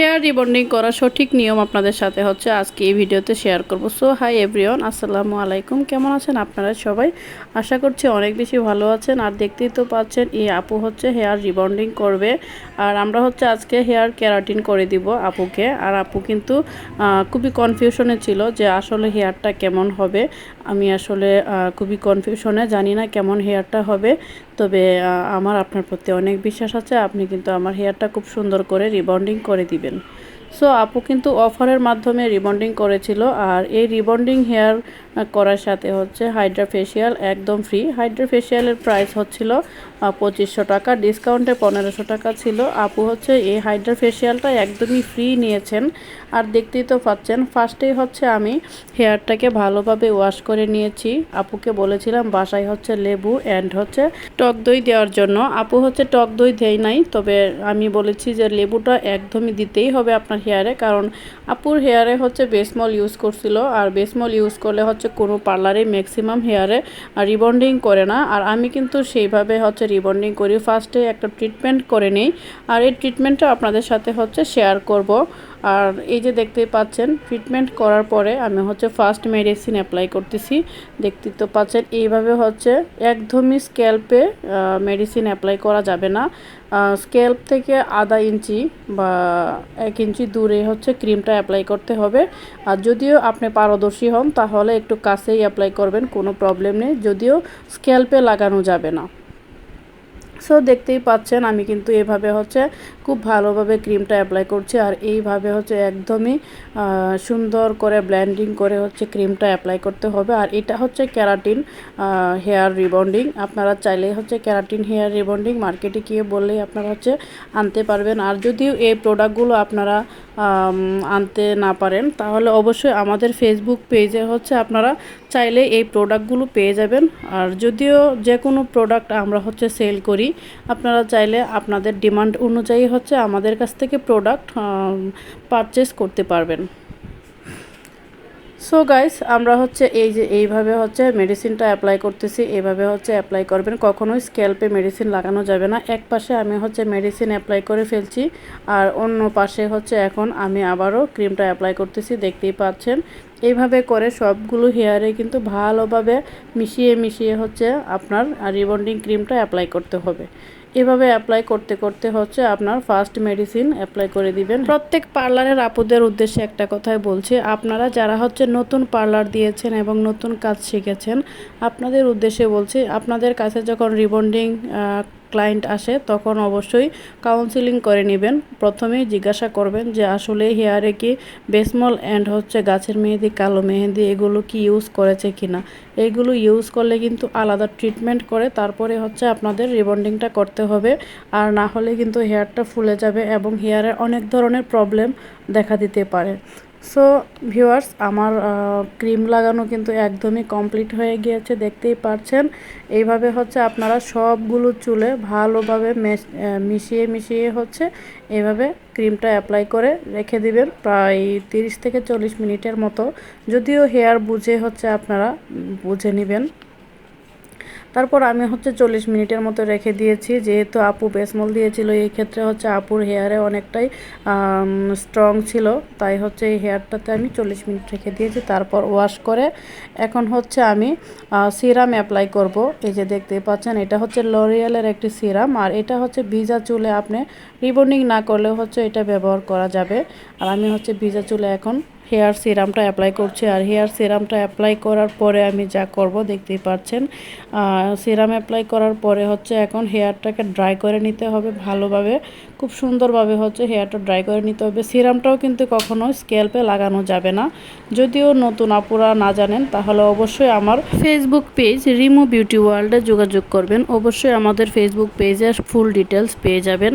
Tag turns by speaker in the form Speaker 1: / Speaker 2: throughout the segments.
Speaker 1: Hair rebonding করার সঠিক নিয়ম আপনাদের সাথে হচ্ছে আজকে এই ভিডিওতে শেয়ার করব। সো, হাই এভরিওয়ান, আসসালামু আলাইকুম। কেমন আছেন আপনারা সবাই? আশা করছি অনেক বেশি ভালো আছেন। আর দেখতেই তো পাচ্ছেন, এই আপু হচ্ছে হেয়ার রিবন্ডিং করবে। আর আমরা হচ্ছে আজকে হেয়ার ক্যারাটিন করে দিব আপুকে। আর আপু কিন্তু খুবই কনফিউশনে ছিল যে আসলে হেয়ারটা কেমন হবে। আমি আসলে খুবই কনফিউশনে জানি না কেমন হেয়ারটা হবে। তবে আমার আপনার প্রতি অনেক বিশ্বাস আছে। আপনি কিন্তু আমার হেয়ারটা খুব সুন্দর করে রিবন্ডিং করে দিবেন। সো আপু কিন্তু অফারের মাধ্যমে রিবন্ডিং করেছিল আর এই রিবন্ডিং হেয়ার করার সাথে হচ্ছে হাইড্রা ফেশিয়াল একদম ফ্রি। হাইড্রা ফেশিয়ালের প্রাইস হচ্ছিল পঁচিশশো টাকা, ডিসকাউন্টে পনেরোশো টাকা ছিল। আপু হচ্ছে এই হাইড্রা ফেশিয়ালটা একদমই ফ্রি নিয়েছেন। আর দেখতেই তো পাচ্ছেন, ফার্স্টেই হচ্ছে আমি হেয়ারটাকে ভালোভাবে ওয়াশ করে নিয়েছি। আপুকে বলেছিলাম বাসায় হচ্ছে লেবু অ্যান্ড হচ্ছে টক দই দেওয়ার জন্য। আপু হচ্ছে টক দই দেয় নাই, তবে আমি বলেছি যে লেবুটা একদমই দিতেই হবে আপনার হেয়ারে, কারণ আপুর হেয়ারে হচ্ছে বেসমল ইউজ করছিল, আর বেসমল ইউজ করলে হচ্ছে কোনো পার্লারে ম্যাক্সিমাম হেয়ারে রিবন্ডিং করে না। আর আমি কিন্তু সেইভাবে হচ্ছে রিবন্ডিং করি। ফার্স্টে একটা ট্রিটমেন্ট করে নিই, আর এই ট্রিটমেন্টটা আপনাদের সাথে হচ্ছে শেয়ার করব। আর এই যে দেখতেই পাচ্ছেন ট্রিটমেন্ট করার পরে আমি হচ্ছে ফার্স্ট মেডিসিন অ্যাপ্লাই করতেছি। দেখতে তো পাচ্ছেন, এইভাবে হচ্ছে একদমই স্ক্যাল্পে মেডিসিন অ্যাপ্লাই করা যাবে না। স্ক্যাল্প থেকে আধা ইঞ্চি বা এক ইঞ্চি দূরে হচ্ছে ক্রিমটা অ্যাপ্লাই করতে হবে। আর যদিও আপনি পারদর্শী হন, তাহলে একটু কাছেই অ্যাপ্লাই করবেন, কোনো প্রবলেম নেই। যদিও স্ক্যাল্পে লাগানো যাবে না। সো দেখতেই পাচ্ছেন, আমি কিন্তু এভাবে হচ্ছে খুব ভালোভাবে ক্রিমটা অ্যাপ্লাই করছি আর এইভাবে হচ্ছে একদমই সুন্দর করে ব্ল্যান্ডিং করে হচ্ছে ক্রিমটা অ্যাপ্লাই করতে হবে। আর এটা হচ্ছে ক্যারাটিন হেয়ার রিবন্ডিং আপনারা চাইলেই হচ্ছে ক্যারাটিন হেয়ার রিবন্ডিং মার্কেটে গিয়ে বললেই আপনারা হচ্ছে আনতে পারবেন। আর যদিও এই প্রোডাক্টগুলো আপনারা আনতে না পারেন, তাহলে অবশ্যই আমাদের ফেসবুক পেজে হচ্ছে আপনারা চাইলে এই প্রোডাক্টগুলো পেয়ে যাবেন। আর যদিও যে কোনো প্রোডাক্ট আমরা হচ্ছে সেল করি, আপনারা চাইলে আপনাদের ডিমান্ড অনুযায়ী আমাদের কাছ থেকে প্রোডাক্ট পারচেস করতে পারবেন। সো গাইস আমরা হচ্ছে এই যে এইভাবে হচ্ছে মেডিসিনটা অ্যাপ্লাই করতেছি এইভাবে হচ্ছে অ্যাপ্লাই করবেন। কখনোই স্ক্যাল্পে মেডিসিন লাগানো যাবে না। এক পাশে আমি হচ্ছে মেডিসিন অ্যাপ্লাই করে ফেলছি, আর অন্য পাশে হচ্ছে এখন আমি আবারও ক্রিমটা অ্যাপ্লাই করতেছি, দেখতেই পাচ্ছেন। এইভাবে করে সবগুলো হেয়ারে কিন্তু ভালোভাবে মিশিয়ে মিশিয়ে হচ্ছে আপনার রিবন্ডিং ক্রিমটা অ্যাপ্লাই করতে হবে। এভাবে অ্যাপ্লাই করতে করতে হচ্ছে আপনার ফার্স্ট মেডিসিন অ্যাপ্লাই করে দিবেন। প্রত্যেক পার্লারের আপুদের উদ্দেশ্যে একটা কথাই বলছি, আপনারা যারা হচ্ছে নতুন পার্লার দিয়েছেন এবং নতুন কাজ শিখেছেন, আপনাদের উদ্দেশ্যে বলছি, আপনাদের কাছে যখন রিবন্ডিং ক্লায়েন্ট আসে, তখন অবশ্যই কাউন্সিলিং করে নেবেন। প্রথমেই জিজ্ঞাসা করবেন যে, আসলে হেয়ারে কি বেসমল অ্যান্ড হচ্ছে গাছের মেহেদি, কালো মেহেদি, এগুলো কি ইউজ করেছে কিনা? এইগুলো ইউজ করলে কিন্তু আলাদা ট্রিটমেন্ট করে, তারপরে হচ্ছে আপনাদের রিবন্ডিংটা করতে হবে। আর না হলে কিন্তু হেয়ারটা ফুলে যাবে এবং হেয়ারের অনেক ধরনের প্রবলেম দেখা দিতে পারে। সো ভিউয়ার্স আমার ক্রিম লাগানো কিন্তু একদমই কমপ্লিট হয়ে গিয়েছে, দেখতেই পারছেন। এইভাবে হচ্ছে আপনারা সবগুলো চুলে ভালোভাবে মেশ- মিশিয়ে মিশিয়ে হচ্ছে এভাবে ক্রিমটা অ্যাপ্লাই করে রেখে দিবেন, প্রায় তিরিশ থেকে চল্লিশ মিনিটের মতো। যদিও হেয়ার বুঝে হচ্ছে আপনারা বুঝে নেবেন। তারপর আমি হচ্ছে চল্লিশ মিনিটের মতো রেখে দিয়েছি, যেহেতু আপু বেসমল দিয়েছিল, এই ক্ষেত্রে হচ্ছে আপুর হেয়ারে অনেকটাই স্ট্রং ছিল, তাই হচ্ছে এই হেয়ারটাতে আমি চল্লিশ মিনিট রেখে দিয়েছি। তারপর ওয়াশ করে এখন হচ্ছে আমি সিরাম অ্যাপ্লাই করব। এই যে দেখতেই পাচ্ছেন, এটা হচ্ছে লরিয়ালের একটি সিরাম আর এটা হচ্ছে ভিজা চুলে আপনি রিবন্ডিং না করলেও হচ্ছে এটা ব্যবহার করা যাবে। আর আমি হচ্ছে ভিজা চুলে এখন হেয়ার সিরামটা অ্যাপ্লাই করছি আর হেয়ার সিরামটা অ্যাপ্লাই করার পরে আমি যা করব দেখতেই পাচ্ছেন। সিরাম অ্যাপ্লাই করার পরে হচ্ছে এখন হেয়ারটাকে ড্রাই করে নিতে হবে ভালোভাবে। খুব সুন্দরভাবে হচ্ছে হেয়ারটা ড্রাই করে নিতে হবে। সিরামটাও কিন্তু কখনো স্ক্যাল্পে লাগানো যাবে না। যদিও নতুন আপুরা না জানেন, তাহলে অবশ্যই আমার ফেসবুক পেজ রিমু বিউটি ওয়ার্ল্ডে যোগাযোগ করবেন। অবশ্যই আমাদের ফেসবুক পেজের ফুল ডিটেলস পেয়ে যাবেন।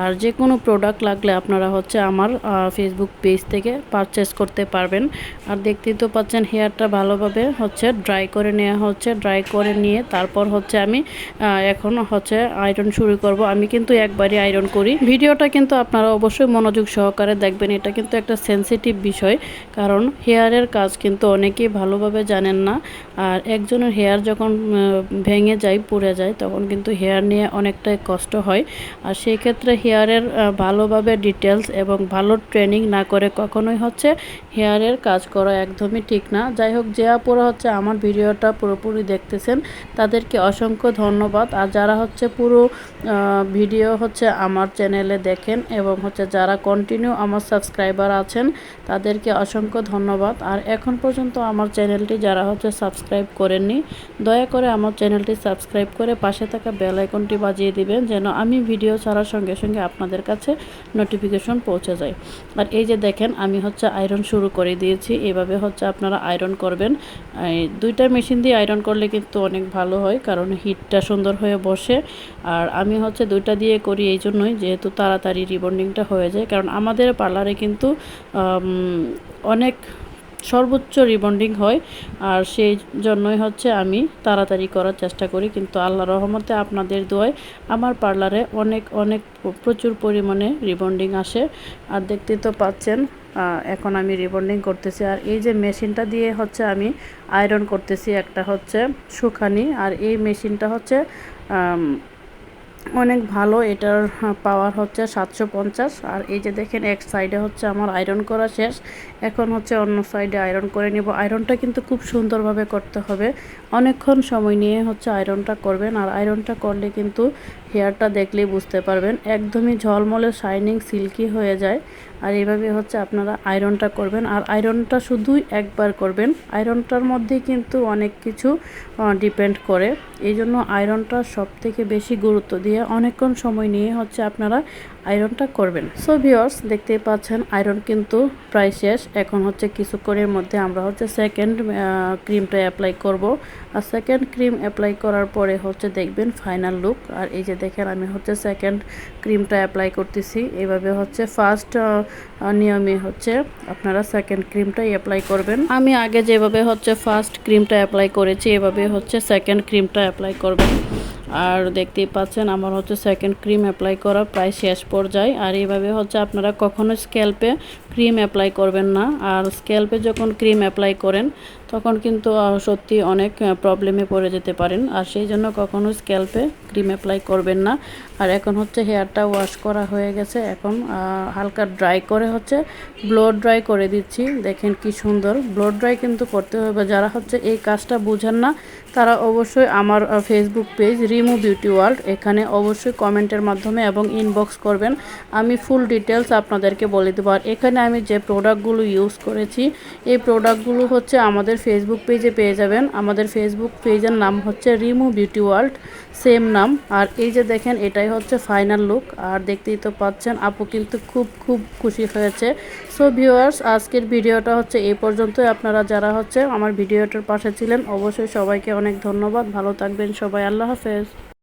Speaker 1: আর যে কোনো প্রোডাক্ট লাগলে আপনারা হচ্ছে আমার ফেসবুক পেজ থেকে পারচেস করতে করতে পারবেন। আর দেখতেই তো পাচ্ছেন হেয়ারটা ভালোভাবে হচ্ছে ড্রাই করে নেওয়া হচ্ছে। ড্রাই করে নিয়ে তারপর হচ্ছে আমি এখন হচ্ছে আয়রন শুরু করব। আমি কিন্তু একবারই আয়রন করি। ভিডিওটা কিন্তু আপনারা অবশ্যই মনোযোগ সহকারে দেখবেন। এটা কিন্তু একটা সেনসিটিভ বিষয়, কারণ হেয়ারের কাজ কিন্তু অনেকেই ভালোভাবে জানেন না। আর একজনের হেয়ার যখন ভেঙে যায়, পুড়ে যায়, তখন কিন্তু হেয়ার নিয়ে অনেকটাই কষ্ট হয়। আর সেই ক্ষেত্রে হেয়ারের ভালোভাবে ডিটেলস এবং ভালো ট্রেনিং না করে কখনোই হচ্ছে হেয়ারের কাজ করা একদমই ঠিক না। যাই হোক যে আপুরা হচ্ছে আমার ভিডিওটা পুরোপুরি দেখতেছেন, তাদেরকে অসংখ্য ধন্যবাদ। আর যারা হচ্ছে পুরো ভিডিও হচ্ছে আমার চ্যানেলে দেখেন এবং হচ্ছে যারা কন্টিনিউ আমার সাবস্ক্রাইবার আছেন, তাদেরকে অসংখ্য ধন্যবাদ। আর এখন পর্যন্ত আমার চ্যানেলটি যারা হচ্ছে সাবস্ক্রাইব করেননি, দয়া করে আমার চ্যানেলটি সাবস্ক্রাইব করে পাশে থাকা বেল আইকনটি বাজিয়ে দিবেন, যেন আমি ভিডিও ছাড়ার সঙ্গে সঙ্গে আপনাদের কাছে নোটিফিকেশন পৌঁছে যায়। আর এই যে দেখেন, আমি হচ্ছে আয়রন শুরু করে দিয়েছি। এভাবে হচ্ছে আপনারা আয়রন করবেন। দুইটা মেশিন দিয়ে আয়রন করলে কিন্তু অনেক ভালো হয়, কারণ হিটটা সুন্দর হয়ে বসে। আর আমি হচ্ছে দুইটা দিয়ে করি এই জন্যই, যেহেতু তাড়াতাড়ি রিবন্ডিংটা হয়ে যায়। কারণ আমাদের পার্লারে কিন্তু অনেক সর্বোচ্চ রিবন্ডিং হয়। আর সেই জন্যই হচ্ছে আমি তাড়াতাড়ি করার চেষ্টা করি। কিন্তু আল্লাহ রহমতে আপনাদের দোয়ায় আমার পার্লারে অনেক অনেক প্রচুর পরিমাণে রিবন্ডিং আসে। আর দেখতে তো পাচ্ছেন এখন আমি রিবন্ডিং করতেছি। আর এই যে মেশিনটা দিয়ে হচ্ছে আমি আয়রন করতেছি, একটা হচ্ছে সুখানি আর এই মেশিনটা হচ্ছে অনেক ভালো, এটার পাওয়ার হচ্ছে সাতশো পঞ্চাশ। আর এই যে দেখেন, এক সাইডে হচ্ছে আমার আয়রন করা শেষ। এখন হচ্ছে অন্য সাইডে আয়রন করে নিব। আয়রনটা কিন্তু খুব সুন্দরভাবে করতে হবে। অনেকক্ষণ সময় নিয়ে হচ্ছে আয়রনটা করবেন। আর আয়রনটা করলে কিন্তু হেয়ারটা দেখলেই বুঝতে পারবেন। একদমই ঝলমলে শাইনিং সিল্কি হয়ে যায়। আর এভাবে হচ্ছে আপনারা আয়রনটা করবেন। আর আয়রনটা শুধুই একবার করবেন। আয়রনটার মধ্যেই কিন্তু অনেক কিছু ডিপেন্ড করে। এই জন্য আয়রনটা সব থেকে বেশি গুরুত্ব দিয়ে অনেকক্ষণ সময় নিয়ে হচ্ছে আপনারা আয়রনটা করবেন। সো ভিওর্স দেখতেই পাচ্ছেন আয়রন কিন্তু প্রায় শেষ। এখন হচ্ছে কিছুক্ষণের মধ্যে আমরা হচ্ছে সেকেন্ড ক্রিমটা অ্যাপ্লাই করব। আর সেকেন্ড ক্রিম অ্যাপ্লাই করার পরে হচ্ছে দেখবেন ফাইনাল লুক আর এই যে দেখেন, আমি হচ্ছে সেকেন্ড ক্রিমটা অ্যাপ্লাই করতেছি। এভাবে হচ্ছে ফার্স্ট নিয়মে হচ্ছে আপনারা সেকেন্ড ক্রিমটাই অ্যাপ্লাই করবেন। আমি আগে যেভাবে হচ্ছে ফার্স্ট ক্রিমটা অ্যাপ্লাই করেছি, এভাবে হচ্ছে সেকেন্ড ক্রিমটা অ্যাপ্লাই করবেন। আর দেখতেই পাচ্ছেন আমার হচ্ছে সেকেন্ড ক্রিম অ্যাপ্লাই করা প্রায় শেষ পর্যায়ে। আর এইভাবে হচ্ছে আপনারা কখনো স্ক্যাল্পে ক্রিম অ্যাপ্লাই করবেন না। আর স্ক্যাল্পে যখন ক্রিম অ্যাপ্লাই করেন তখন কিন্তু সত্যি অনেক প্রবলেমে পড়ে যেতে পারেন। আর সেই জন্য কখনো স্ক্যাল্পে ক্রিম অ্যাপ্লাই করবেন না। আর এখন হচ্ছে হেয়ারটা ওয়াশ করা হয়ে গেছে। এখন হালকা ড্রাই করে হচ্ছে ব্লো ড্রাই করে দিচ্ছি। দেখেন কি সুন্দর। ব্লো ড্রাই কিন্তু করতে হবে। যারা হচ্ছে এই কাজটা বুঝেন না, তারা অবশ্যই আমার Facebook page Rimu beauty world এখানে অবশ্যই কমেন্টের মাধ্যমে এবং ইনবক্স করবেন। আমি ফুল ডিটেলস আপনাদেরকে বলে দেবো। আর এখানে আমি যে প্রোডাক্টগুলো ইউজ করেছি, এই প্রোডাক্টগুলো হচ্ছে আমাদের ফেসবুক পেজে পেয়ে যাবেন। আমাদের ফেসবুক পেজের নাম হচ্ছে রিমু বিউটি ওয়ার্ল্ড সেম নাম। আর এই যে দেখেন, এটাই হচ্ছে ফাইনাল লুক আর দেখতেই তো পাচ্ছেন, আপু কিন্তু খুব খুব খুশি হয়েছে। সো ভিউয়ার্স আজকের ভিডিওটা হচ্ছে এই পর্যন্তই। আপনারা যারা হচ্ছে আমার ভিডিওটার পাশে ছিলেন, অবশ্যই সবাইকে অনেক ধন্যবাদ। ভালো থাকবেন সবাই। আল্লাহ হাফেজ।